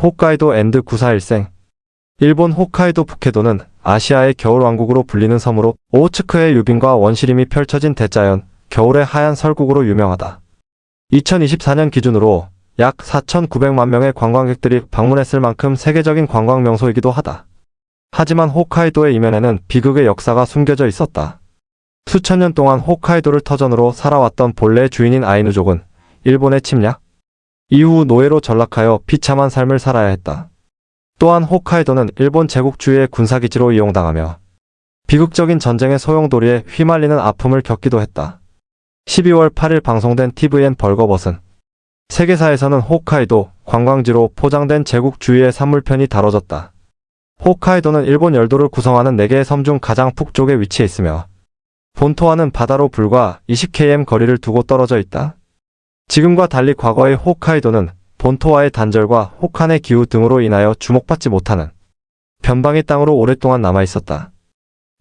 홋카이도 앤드 941생. 일본 홋카이도 푸케도는 아시아의 겨울왕국으로 불리는 섬으로 오호츠크의 유빈과 원시림이 펼쳐진 대자연, 겨울의 하얀 설국으로 유명하다. 2024년 기준으로 약 4,900만 명의 관광객들이 방문했을 만큼 세계적인 관광 명소이기도 하다. 하지만 홋카이도의 이면에는 비극의 역사가 숨겨져 있었다. 수천 년 동안 홋카이도를 터전으로 살아왔던 본래의 주인인 아이누족은 일본의 침략, 이후 노예로 전락하여 비참한 삶을 살아야 했다. 또한 홋카이도는 일본 제국주의의 군사기지로 이용당하며 비극적인 전쟁의 소용돌이에 휘말리는 아픔을 겪기도 했다. 12월 8일 방송된 TVN 벌거벗은 세계사에서는 홋카이도 관광지로 포장된 제국주의의 산물편이 다뤄졌다. 홋카이도는 일본 열도를 구성하는 4개의 섬 중 가장 북쪽에 위치해 있으며 본토와는 바다로 불과 20km 거리를 두고 떨어져 있다. 지금과 달리 과거의 홋카이도는 본토와의 단절과 혹한의 기후 등으로 인하여 주목받지 못하는 변방의 땅으로 오랫동안 남아 있었다.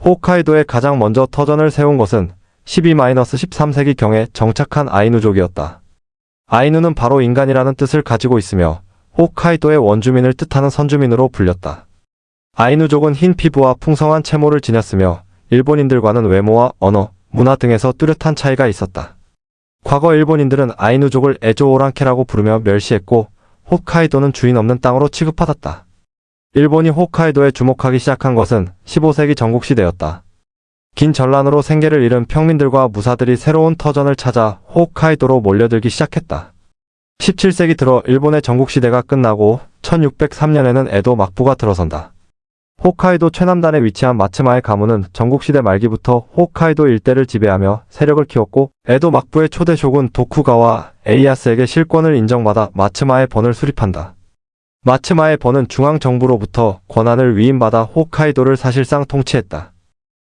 홋카이도에 가장 먼저 터전을 세운 것은 12-13세기 경에 정착한 아이누족이었다. 아이누는 바로 인간이라는 뜻을 가지고 있으며 홋카이도의 원주민을 뜻하는 선주민으로 불렸다. 아이누족은 흰 피부와 풍성한 체모를 지녔으며 일본인들과는 외모와 언어, 문화 등에서 뚜렷한 차이가 있었다. 과거 일본인들은 아이누족을 에조오랑케라고 부르며 멸시했고 홋카이도는 주인 없는 땅으로 취급받았다. 일본이 홋카이도에 주목하기 시작한 것은 15세기 전국시대였다. 긴 전란으로 생계를 잃은 평민들과 무사들이 새로운 터전을 찾아 홋카이도로 몰려들기 시작했다. 17세기 들어 일본의 전국시대가 끝나고 1603년에는 에도 막부가 들어선다. 홋카이도 최남단에 위치한 마츠마의 가문은 전국시대 말기부터 홋카이도 일대를 지배하며 세력을 키웠고 에도 막부의 초대 쇼군 도쿠가와 에이야스에게 실권을 인정받아 마츠마의 번을 수립한다. 마츠마의 번은 중앙정부로부터 권한을 위임받아 홋카이도를 사실상 통치했다.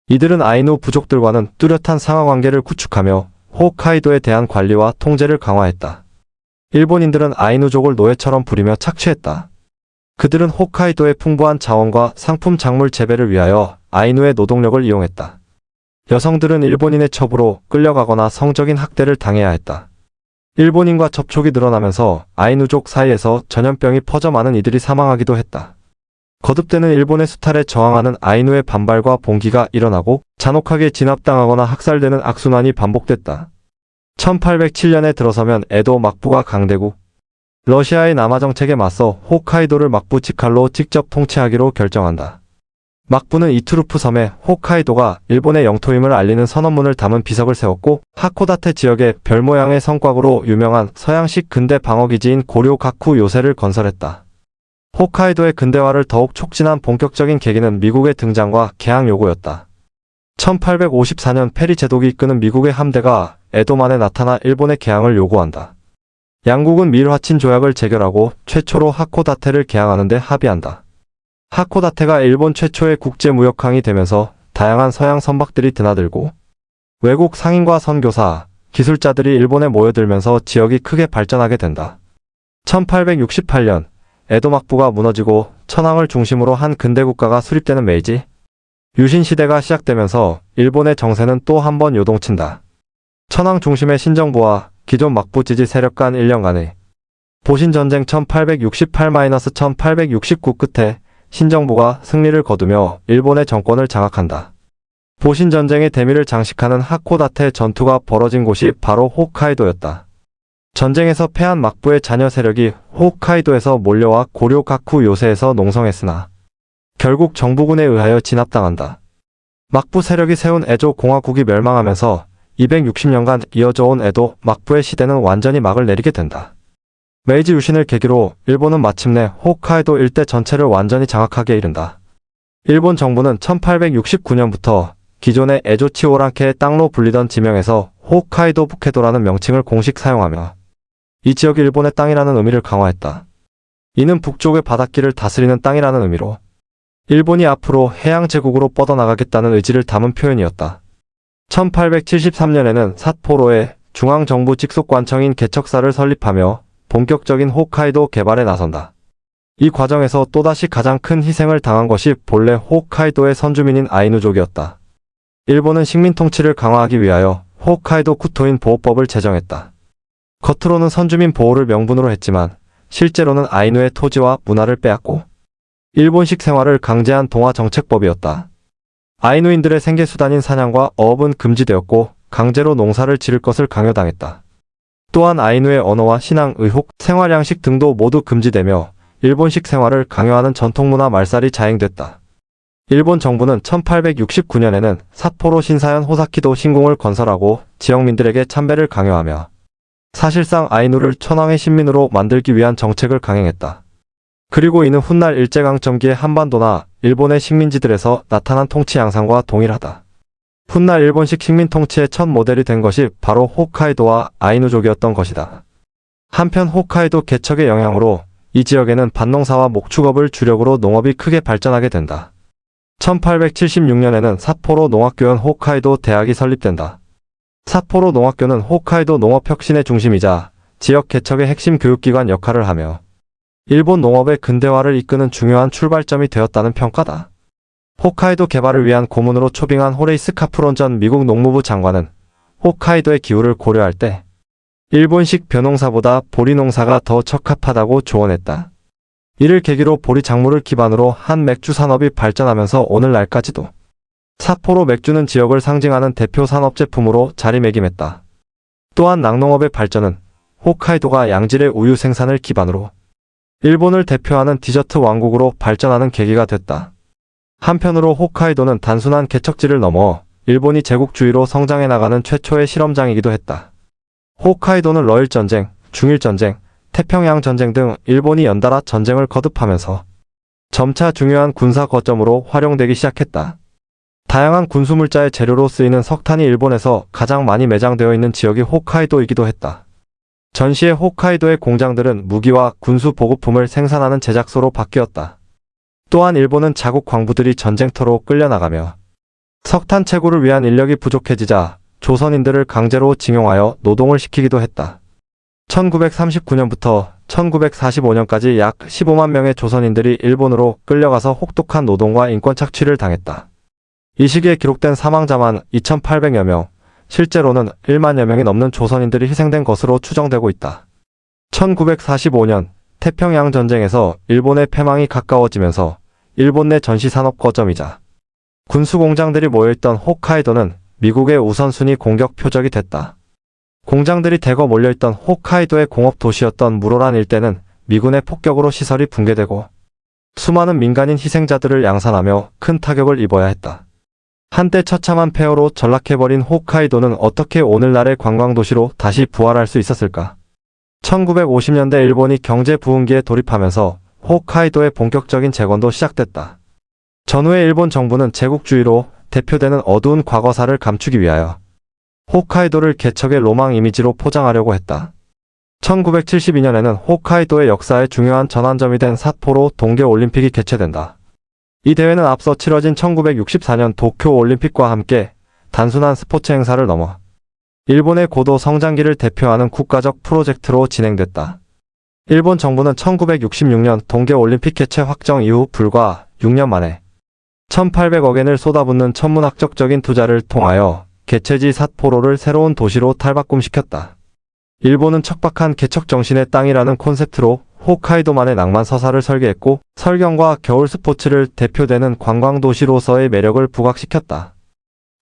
이들은 아이누 부족들과는 뚜렷한 상하관계를 구축하며 홋카이도에 대한 관리와 통제를 강화했다. 일본인들은 아이누족을 노예처럼 부리며 착취했다. 그들은 홋카이도의 풍부한 자원과 상품 작물 재배를 위하여 아이누의 노동력을 이용했다. 여성들은 일본인의 첩으로 끌려가거나 성적인 학대를 당해야 했다. 일본인과 접촉이 늘어나면서 아이누족 사이에서 전염병이 퍼져 많은 이들이 사망하기도 했다. 거듭되는 일본의 수탈에 저항하는 아이누의 반발과 봉기가 일어나고 잔혹하게 진압당하거나 학살되는 악순환이 반복됐다. 1807년에 들어서면 에도 막부가 강대국, 러시아의 남하 정책에 맞서 홋카이도를 막부 직할로 직접 통치하기로 결정한다. 막부는 이투루프 섬에 홋카이도가 일본의 영토임을 알리는 선언문을 담은 비석을 세웠고 하코다테 지역에 별 모양의 성곽으로 유명한 서양식 근대 방어기지인 고료가쿠 요새를 건설했다. 홋카이도의 근대화를 더욱 촉진한 본격적인 계기는 미국의 등장과 개항 요구였다. 1854년 페리 제독이 이끄는 미국의 함대가 에도만에 나타나 일본의 개항을 요구한다. 양국은 밀화친 조약을 체결하고 최초로 하코다테를 개항하는 데 합의한다. 하코다테가 일본 최초의 국제무역항이 되면서 다양한 서양 선박들이 드나들고 외국 상인과 선교사, 기술자들이 일본에 모여들면서 지역이 크게 발전하게 된다. 1868년 에도 막부가 무너지고 천황을 중심으로 한 근대 국가가 수립되는 메이지 유신 시대가 시작되면서 일본의 정세는 또 한 번 요동친다. 천황 중심의 신정부와 기존 막부 지지 세력 간 1년간의 보신 전쟁 1868-1869 끝에 신정부가 승리를 거두며 일본의 정권을 장악한다. 보신 전쟁의 대미를 장식하는 하코다테 전투가 벌어진 곳이 바로 홋카이도였다. 전쟁에서 패한 막부의 자녀 세력이 홋카이도에서 몰려와 고료가쿠 요새에서 농성했으나 결국 정부군에 의하여 진압당한다. 막부 세력이 세운 에조 공화국이 멸망하면서 260년간 이어져 온 에도 막부의 시대는 완전히 막을 내리게 된다. 메이지 유신을 계기로 일본은 마침내 홋카이도 일대 전체를 완전히 장악하게 이른다. 일본 정부는 1869년부터 기존의 에조치오랑케의 땅로 불리던 지명에서 홋카이도 푸케도라는 명칭을 공식 사용하며 이 지역이 일본의 땅이라는 의미를 강화했다. 이는 북쪽의 바닷길을 다스리는 땅이라는 의미로 일본이 앞으로 해양 제국으로 뻗어나가겠다는 의지를 담은 표현이었다. 1873년에는 삿포로에 중앙정부 직속관청인 개척사를 설립하며 본격적인 홋카이도 개발에 나선다. 이 과정에서 또다시 가장 큰 희생을 당한 것이 본래 홋카이도의 선주민인 아이누족이었다. 일본은 식민 통치를 강화하기 위하여 홋카이도 쿠토인 보호법을 제정했다. 겉으로는 선주민 보호를 명분으로 했지만 실제로는 아이누의 토지와 문화를 빼앗고 일본식 생활을 강제한 동화 정책법이었다. 아이누인들의 생계수단인 사냥과 어업은 금지되었고 강제로 농사를 지을 것을 강요당했다. 또한 아이누의 언어와 신앙, 의혹, 생활 양식 등도 모두 금지되며 일본식 생활을 강요하는 전통문화 말살이 자행됐다. 일본 정부는 1869년에는 사포로 신사현 호사키도 신궁을 건설하고 지역민들에게 참배를 강요하며 사실상 아이누를 천황의 신민으로 만들기 위한 정책을 강행했다. 그리고 이는 훗날 일제강점기의 한반도나 일본의 식민지들에서 나타난 통치 양상과 동일하다. 훗날 일본식 식민 통치의 첫 모델이 된 것이 바로 홋카이도와 아이누족이었던 것이다. 한편 홋카이도 개척의 영향으로 이 지역에는 밭농사와 목축업을 주력으로 농업이 크게 발전하게 된다. 1876년에는 사포로 농학교연 홋카이도 대학이 설립된다. 사포로 농학교는 홋카이도 농업 혁신의 중심이자 지역 개척의 핵심 교육기관 역할을 하며 일본 농업의 근대화를 이끄는 중요한 출발점이 되었다는 평가다. 홋카이도 개발을 위한 고문으로 초빙한 호레이스 카프론 전 미국 농무부 장관은 홋카이도의 기후를 고려할 때 일본식 벼농사보다 보리 농사가 더 적합하다고 조언했다. 이를 계기로 보리 작물을 기반으로 한 맥주 산업이 발전하면서 오늘날까지도 사포로 맥주는 지역을 상징하는 대표 산업 제품으로 자리매김했다. 또한 낙농업의 발전은 홋카이도가 양질의 우유 생산을 기반으로 일본을 대표하는 디저트 왕국으로 발전하는 계기가 됐다. 한편으로 홋카이도는 단순한 개척지를 넘어 일본이 제국주의로 성장해 나가는 최초의 실험장이기도 했다. 홋카이도는 러일 전쟁, 중일 전쟁, 태평양 전쟁 등 일본이 연달아 전쟁을 거듭하면서 점차 중요한 군사 거점으로 활용되기 시작했다. 다양한 군수물자의 재료로 쓰이는 석탄이 일본에서 가장 많이 매장되어 있는 지역이 홋카이도이기도 했다. 전시의 홋카이도의 공장들은 무기와 군수 보급품을 생산하는 제작소로 바뀌었다. 또한 일본은 자국 광부들이 전쟁터로 끌려나가며 석탄 채굴을 위한 인력이 부족해지자 조선인들을 강제로 징용하여 노동을 시키기도 했다. 1939년부터 1945년까지 약 15만 명의 조선인들이 일본으로 끌려가서 혹독한 노동과 인권 착취를 당했다. 이 시기에 기록된 사망자만 2,800여 명, 실제로는 1만여 명이 넘는 조선인들이 희생된 것으로 추정되고 있다. 1945년 태평양 전쟁에서 일본의 패망이 가까워지면서 일본 내 전시 산업 거점이자 군수 공장들이 모여있던 홋카이도는 미국의 우선순위 공격 표적이 됐다. 공장들이 대거 몰려있던 홋카이도의 공업 도시였던 무로란 일대는 미군의 폭격으로 시설이 붕괴되고 수많은 민간인 희생자들을 양산하며 큰 타격을 입어야 했다. 한때 처참한 폐허로 전락해버린 홋카이도는 어떻게 오늘날의 관광도시로 다시 부활할 수 있었을까? 1950년대 일본이 경제 부흥기에 돌입하면서 홋카이도의 본격적인 재건도 시작됐다. 전후의 일본 정부는 제국주의로 대표되는 어두운 과거사를 감추기 위하여 홋카이도를 개척의 로망 이미지로 포장하려고 했다. 1972년에는 홋카이도의 역사의 중요한 전환점이 된 사포로 동계올림픽이 개최된다. 이 대회는 앞서 치러진 1964년 도쿄 올림픽과 함께 단순한 스포츠 행사를 넘어 일본의 고도 성장기를 대표하는 국가적 프로젝트로 진행됐다. 일본 정부는 1966년 동계올림픽 개최 확정 이후 불과 6년 만에 1800억엔을 쏟아붓는 천문학적적인 투자를 통하여 개최지 삿포로를 새로운 도시로 탈바꿈시켰다. 일본은 척박한 개척 정신의 땅이라는 콘셉트로 홋카이도만의 낭만 서사를 설계했고 설경과 겨울 스포츠를 대표되는 관광도시로서의 매력을 부각시켰다.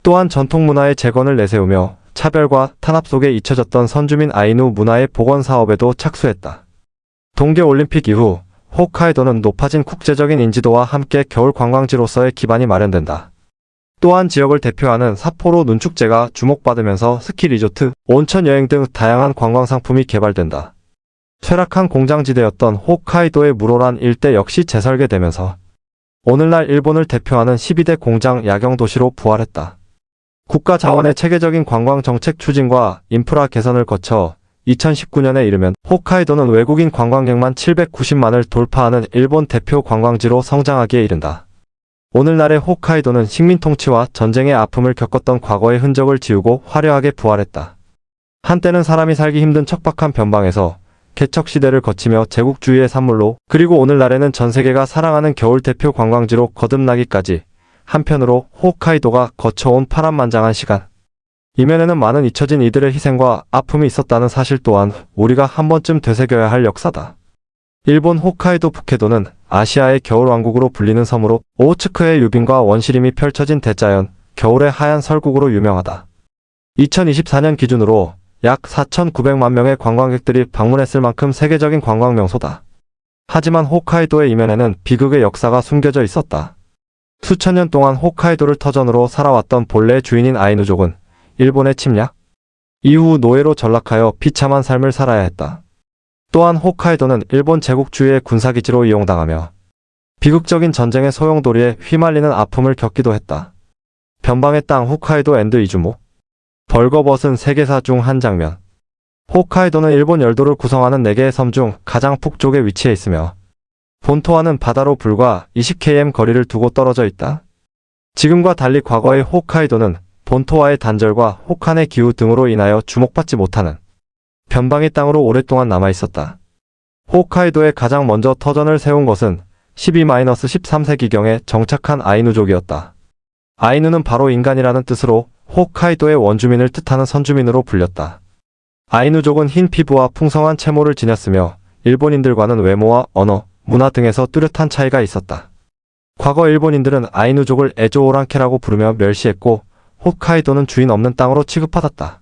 또한 전통 문화의 재건을 내세우며 차별과 탄압 속에 잊혀졌던 선주민 아이누 문화의 복원 사업에도 착수했다. 동계올림픽 이후 홋카이도는 높아진 국제적인 인지도와 함께 겨울 관광지로서의 기반이 마련된다. 또한 지역을 대표하는 사포로 눈축제가 주목받으면서 스키 리조트, 온천 여행 등 다양한 관광 상품이 개발된다. 쇠락한 공장지대였던 홋카이도의 무로란 일대 역시 재설계되면서 오늘날 일본을 대표하는 12대 공장 야경 도시로 부활했다. 국가 자원의 체계적인 관광 정책 추진과 인프라 개선을 거쳐 2019년에 이르면 홋카이도는 외국인 관광객만 790만을 돌파하는 일본 대표 관광지로 성장하기에 이른다. 오늘날의 홋카이도는 식민 통치와 전쟁의 아픔을 겪었던 과거의 흔적을 지우고 화려하게 부활했다. 한때는 사람이 살기 힘든 척박한 변방에서 개척 시대를 거치며 제국주의의 산물로 그리고 오늘날에는 전 세계가 사랑하는 겨울 대표 관광지로 거듭나기까지 한편으로 홋카이도가 거쳐온 파란만장한 시간. 이면에는 많은 잊혀진 이들의 희생과 아픔이 있었다는 사실 또한 우리가 한 번쯤 되새겨야 할 역사다. 일본 홋카이도 푸케도는 아시아의 겨울왕국으로 불리는 섬으로 오호츠크의 유빈과 원시림이 펼쳐진 대자연, 겨울의 하얀 설국으로 유명하다. 2024년 기준으로 약 4,900만 명의 관광객들이 방문했을 만큼 세계적인 관광 명소다. 하지만 홋카이도의 이면에는 비극의 역사가 숨겨져 있었다. 수천 년 동안 홋카이도를 터전으로 살아왔던 본래 주인인 아이누족은 일본의 침략 이후 노예로 전락하여 비참한 삶을 살아야 했다. 또한 홋카이도는 일본 제국주의의 군사기지로 이용당하며 비극적인 전쟁의 소용돌이에 휘말리는 아픔을 겪기도 했다. 변방의 땅 홋카이도 앤드 이주모 벌거벗은 세계사 중 한 장면 홋카이도는 일본 열도를 구성하는 4개의 섬 중 가장 북쪽에 위치해 있으며 본토와는 바다로 불과 20km 거리를 두고 떨어져 있다. 지금과 달리 과거의 홋카이도는 본토와의 단절과 혹한의 기후 등으로 인하여 주목받지 못하는 변방의 땅으로 오랫동안 남아 있었다. 홋카이도에 가장 먼저 터전을 세운 것은 12-13세기경에 정착한 아이누족이었다. 아이누는 바로 인간이라는 뜻으로 홋카이도의 원주민을 뜻하는 선주민으로 불렸다. 아이누족은 흰 피부와 풍성한 체모를 지녔으며 일본인들과는 외모와 언어, 문화 등에서 뚜렷한 차이가 있었다. 과거 일본인들은 아이누족을 에조오랑케라고 부르며 멸시했고 홋카이도는 주인 없는 땅으로 취급받았다.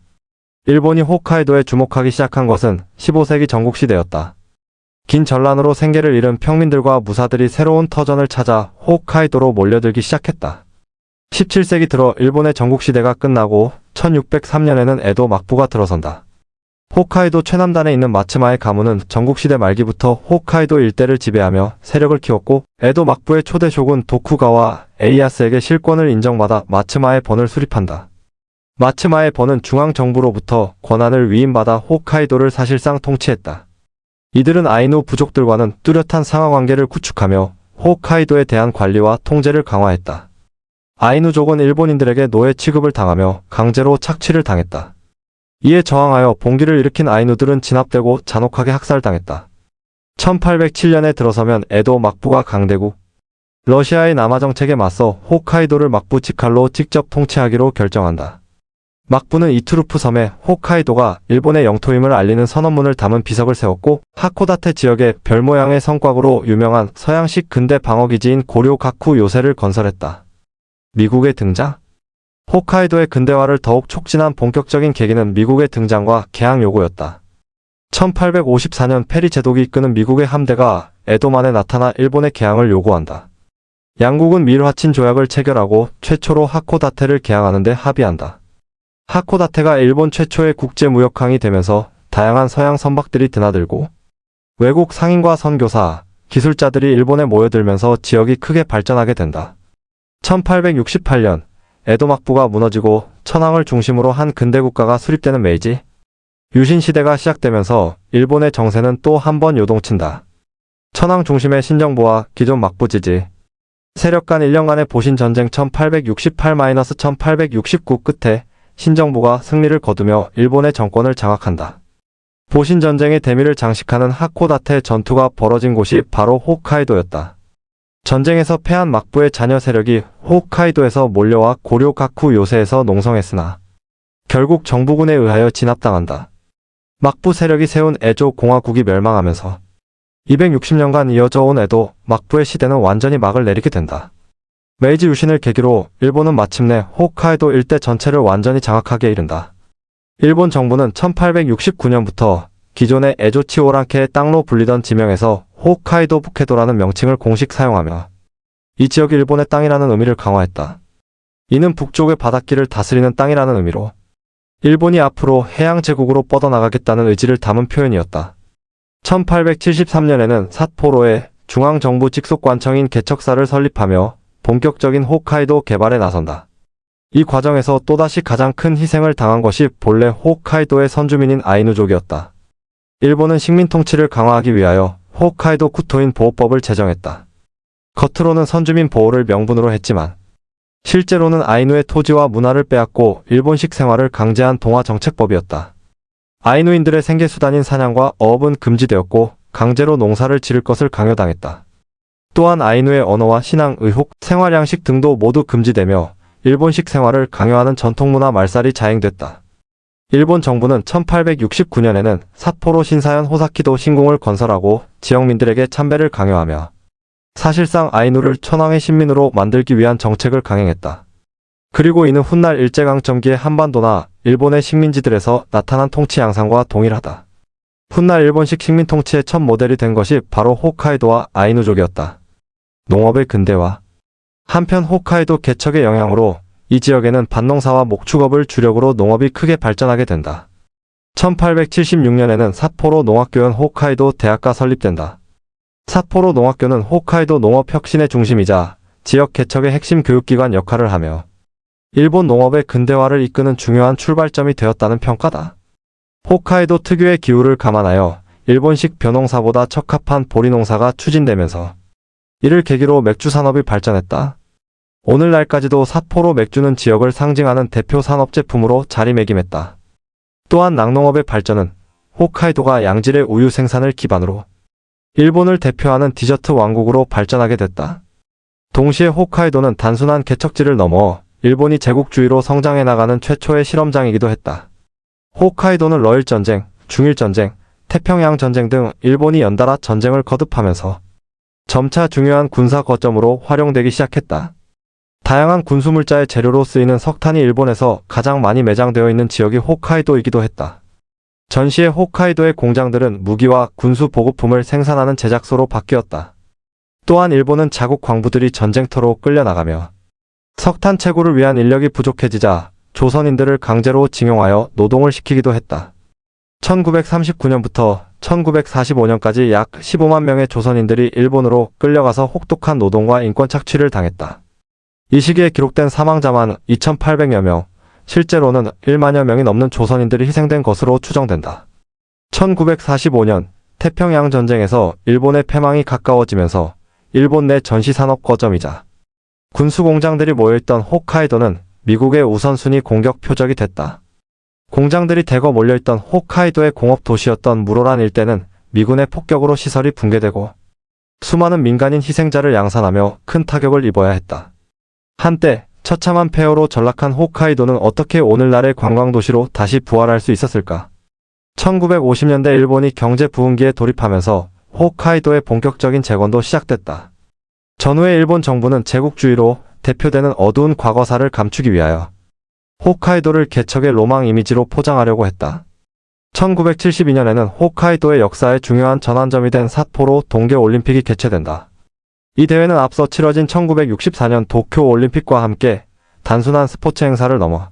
일본이 홋카이도에 주목하기 시작한 것은 15세기 전국시대였다. 긴 전란으로 생계를 잃은 평민들과 무사들이 새로운 터전을 찾아 홋카이도로 몰려들기 시작했다. 17세기 들어 일본의 전국시대가 끝나고 1603년에는 에도 막부가 들어선다. 홋카이도 최남단에 있는 마츠마의 가문은 전국시대 말기부터 홋카이도 일대를 지배하며 세력을 키웠고 에도 막부의 초대 쇼군 도쿠가와 에이야스에게 실권을 인정받아 마츠마의 번을 수립한다. 마츠마의 번은 중앙정부로부터 권한을 위임받아 홋카이도를 사실상 통치했다. 이들은 아이누 부족들과는 뚜렷한 상하 관계를 구축하며 홋카이도에 대한 관리와 통제를 강화했다. 아이누족은 일본인들에게 노예 취급을 당하며 강제로 착취를 당했다. 이에 저항하여 봉기를 일으킨 아이누들은 진압되고 잔혹하게 학살당했다. 1807년에 들어서면 에도 막부가 강대국, 러시아의 남하 정책에 맞서 홋카이도를 막부 직할로 직접 통치하기로 결정한다. 막부는 이투르프 섬에 홋카이도가 일본의 영토임을 알리는 선언문을 담은 비석을 세웠고 하코다테 지역에 별 모양의 성곽으로 유명한 서양식 근대 방어기지인 고료가쿠 요새를 건설했다. 미국의 등장? 홋카이도의 근대화를 더욱 촉진한 본격적인 계기는 미국의 등장과 개항 요구였다. 1854년 페리 제독이 이끄는 미국의 함대가 에도만에 나타나 일본의 개항을 요구한다. 양국은 밀화친 조약을 체결하고 최초로 하코다테를 개항하는 데 합의한다. 하코다테가 일본 최초의 국제무역항이 되면서 다양한 서양 선박들이 드나들고 외국 상인과 선교사, 기술자들이 일본에 모여들면서 지역이 크게 발전하게 된다. 1868년 에도 막부가 무너지고 천황을 중심으로 한 근대 국가가 수립되는 메이지 유신 시대가 시작되면서 일본의 정세는 또 한 번 요동친다. 천황 중심의 신정부와 기존 막부 지지 세력 간 1년간의 보신 전쟁 1868-1869 끝에 신정부가 승리를 거두며 일본의 정권을 장악한다. 보신 전쟁의 대미를 장식하는 하코다테 전투가 벌어진 곳이 바로 홋카이도였다. 전쟁에서 패한 막부의 자녀 세력이 홋카이도에서 몰려와 고료가쿠 요새에서 농성했으나 결국 정부군에 의하여 진압당한다. 막부 세력이 세운 에조 공화국이 멸망하면서 260년간 이어져 온 에도 막부의 시대는 완전히 막을 내리게 된다. 메이지 유신을 계기로 일본은 마침내 홋카이도 일대 전체를 완전히 장악하게 이른다. 일본 정부는 1869년부터 기존의 에조치오랑케의 땅로 불리던 지명에서 홋카이도 푸케도라는 명칭을 공식 사용하며 이 지역이 일본의 땅이라는 의미를 강화했다. 이는 북쪽의 바닷길을 다스리는 땅이라는 의미로 일본이 앞으로 해양 제국으로 뻗어나가겠다는 의지를 담은 표현이었다. 1873년에는 삿포로에 중앙정부 직속관청인 개척사를 설립하며 본격적인 홋카이도 개발에 나선다. 이 과정에서 또다시 가장 큰 희생을 당한 것이 본래 홋카이도의 선주민인 아이누족이었다. 일본은 식민 통치를 강화하기 위하여 홋카이도 쿠토인 보호법을 제정했다. 겉으로는 선주민 보호를 명분으로 했지만 실제로는 아이누의 토지와 문화를 빼앗고 일본식 생활을 강제한 동화 정책법이었다. 아이누인들의 생계 수단인 사냥과 어업은 금지되었고 강제로 농사를 지을 것을 강요당했다. 또한 아이누의 언어와 신앙, 의혹, 생활 양식 등도 모두 금지되며 일본식 생활을 강요하는 전통문화 말살이 자행됐다. 일본 정부는 1869년에는 삿포로 신사현 호사키도 신궁을 건설하고 지역민들에게 참배를 강요하며 사실상 아이누를 천황의 신민으로 만들기 위한 정책을 강행했다. 그리고 이는 훗날 일제강점기의 한반도나 일본의 식민지들에서 나타난 통치 양상과 동일하다. 훗날 일본식 식민 통치의 첫 모델이 된 것이 바로 홋카이도와 아이누족이었다. 농업의 근대화. 한편 홋카이도 개척의 영향으로 이 지역에는 밭농사와 목축업을 주력으로 농업이 크게 발전하게 된다. 1876년에는 삿포로 농학교연 홋카이도 대학가 설립된다. 삿포로 농학교는 홋카이도 농업 혁신의 중심이자 지역 개척의 핵심 교육기관 역할을 하며 일본 농업의 근대화를 이끄는 중요한 출발점이 되었다는 평가다. 홋카이도 특유의 기후를 감안하여 일본식 벼농사보다 적합한 보리농사가 추진되면서 이를 계기로 맥주 산업이 발전했다. 오늘날까지도 삿포로 맥주는 지역을 상징하는 대표 산업 제품으로 자리매김했다. 또한 낙농업의 발전은 홋카이도가 양질의 우유 생산을 기반으로 일본을 대표하는 디저트 왕국으로 발전하게 됐다. 동시에 홋카이도는 단순한 개척지를 넘어 일본이 제국주의로 성장해 나가는 최초의 실험장이기도 했다. 홋카이도는 러일 전쟁, 중일 전쟁, 태평양 전쟁 등 일본이 연달아 전쟁을 거듭하면서 점차 중요한 군사 거점으로 활용되기 시작했다. 다양한 군수물자의 재료로 쓰이는 석탄이 일본에서 가장 많이 매장되어 있는 지역이 홋카이도이기도 했다. 전시의 홋카이도의 공장들은 무기와 군수 보급품을 생산하는 제작소로 바뀌었다. 또한 일본은 자국 광부들이 전쟁터로 끌려나가며 석탄 채굴을 위한 인력이 부족해지자 조선인들을 강제로 징용하여 노동을 시키기도 했다. 1939년부터 1945년까지 약 15만 명의 조선인들이 일본으로 끌려가서 혹독한 노동과 인권 착취를 당했다. 이 시기에 기록된 사망자만 2,800여 명, 실제로는 1만여 명이 넘는 조선인들이 희생된 것으로 추정된다. 1945년 태평양 전쟁에서 일본의 패망이 가까워지면서 일본 내 전시산업 거점이자 군수 공장들이 모여있던 홋카이도는 미국의 우선순위 공격 표적이 됐다. 공장들이 대거 몰려있던 홋카이도의 공업 도시였던 무로란 일대는 미군의 폭격으로 시설이 붕괴되고 수많은 민간인 희생자를 양산하며 큰 타격을 입어야 했다. 한때 처참한 폐허로 전락한 홋카이도는 어떻게 오늘날의 관광도시로 다시 부활할 수 있었을까? 1950년대 일본이 경제 부흥기에 돌입하면서 홋카이도의 본격적인 재건도 시작됐다. 전후의 일본 정부는 제국주의로 대표되는 어두운 과거사를 감추기 위하여 홋카이도를 개척의 로망 이미지로 포장하려고 했다. 1972년에는 홋카이도의 역사의 중요한 전환점이 된 삿포로 동계올림픽이 개최된다. 이 대회는 앞서 치러진 1964년 도쿄 올림픽과 함께 단순한 스포츠 행사를 넘어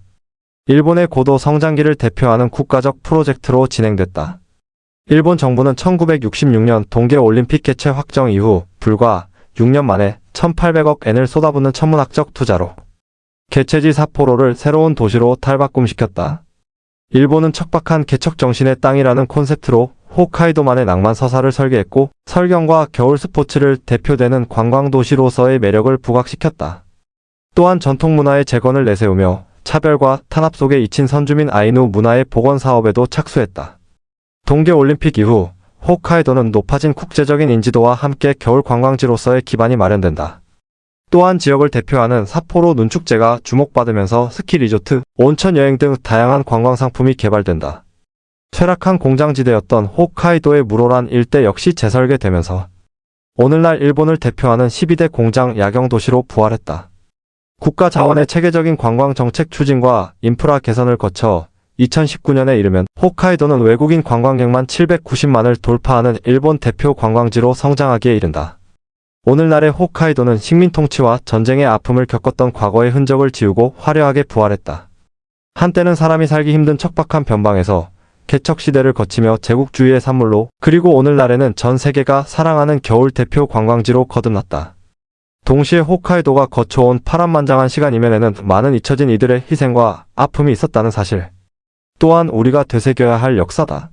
일본의 고도 성장기를 대표하는 국가적 프로젝트로 진행됐다. 일본 정부는 1966년 동계 올림픽 개최 확정 이후 불과 6년 만에 1800억 엔을 쏟아붓는 천문학적 투자로 개최지 삿포로를 새로운 도시로 탈바꿈시켰다. 일본은 척박한 개척 정신의 땅이라는 콘셉트로 홋카이도만의 낭만 서사를 설계했고 설경과 겨울 스포츠를 대표되는 관광 도시로서의 매력을 부각시켰다. 또한 전통 문화의 재건을 내세우며 차별과 탄압 속에 잊힌 선주민 아이누 문화의 복원 사업에도 착수했다. 동계 올림픽 이후 홋카이도는 높아진 국제적인 인지도와 함께 겨울 관광지로서의 기반이 마련된다. 또한 지역을 대표하는 삿포로 눈축제가 주목받으면서 스키 리조트, 온천 여행 등 다양한 관광 상품이 개발된다. 쇠락한 공장지대였던 홋카이도의 무로란 일대 역시 재설계되면서 오늘날 일본을 대표하는 12대 공장 야경 도시로 부활했다. 국가 자원의 체계적인 관광 정책 추진과 인프라 개선을 거쳐 2019년에 이르면 홋카이도는 외국인 관광객만 790만을 돌파하는 일본 대표 관광지로 성장하기에 이른다. 오늘날의 홋카이도는 식민 통치와 전쟁의 아픔을 겪었던 과거의 흔적을 지우고 화려하게 부활했다. 한때는 사람이 살기 힘든 척박한 변방에서 개척 시대를 거치며 제국주의의 산물로 그리고 오늘날에는 전 세계가 사랑하는 겨울 대표 관광지로 거듭났다. 동시에 홋카이도가 거쳐온 파란만장한 시간 이면에는 많은 잊혀진 이들의 희생과 아픔이 있었다는 사실. 또한 우리가 되새겨야 할 역사다.